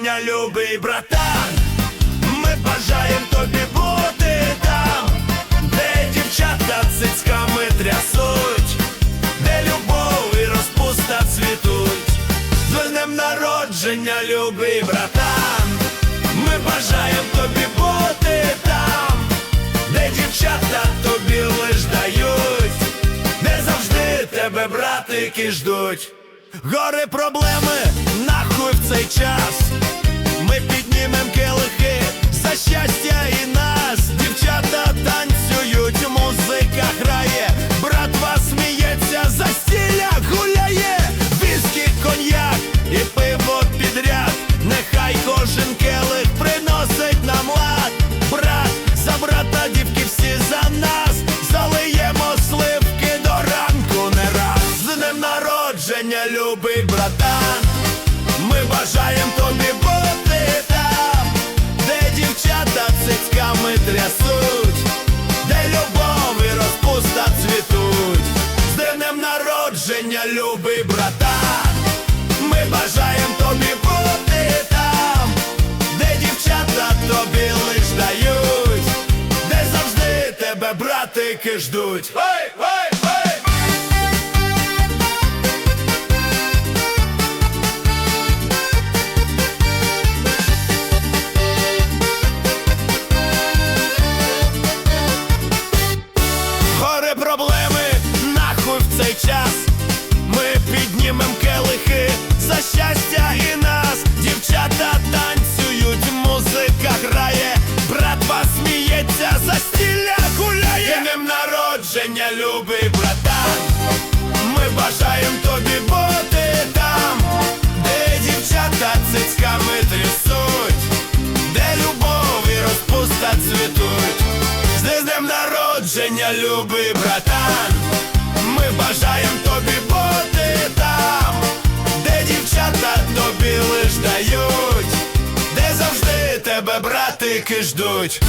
народження, любий братан. Ми бажаємо тобі бути там, де дівчата цицьками трясуть, де любов і розпуста цвітуть. З днем народження, любий братан. Ми бажаємо тобі бути там, де дівчата тобі лиш дають, де завжди тебе братики ждуть. Гори проблеми, нахуй в цей час. Піднімем келихи за щастя і нас. Дівчата танцюють, музика грає, братва сміється, застілля гуляє, віскі, коньяк і пиво підряд. Нехай кожен келих приносить нам лад. Брат за брата, дівки всі за нас. Залиємо сливки до ранку не раз. З днем народження, любий братан. Ми бажаємо трясуть, де любов і розпуста цвітуть. З днем народження, любий братан. Ми бажаємо тобі бути там, де дівчата тобі лиш дають, де завжди тебе братики ждуть. Цей час. Ми піднімем келихи за щастя і нас. Дівчата танцюють, музика грає, братва сміється, застілля гуляє. З Днем народження, любий братан. Ми бажаємо тобі бути там, де дівчата цицьками трясуть, де любов і розпуста цвітуть. З днем народження, любий братан. Ми бажаємо тобі бути там, де дівчата тобі лиш дають, де завжди тебе братики ждуть.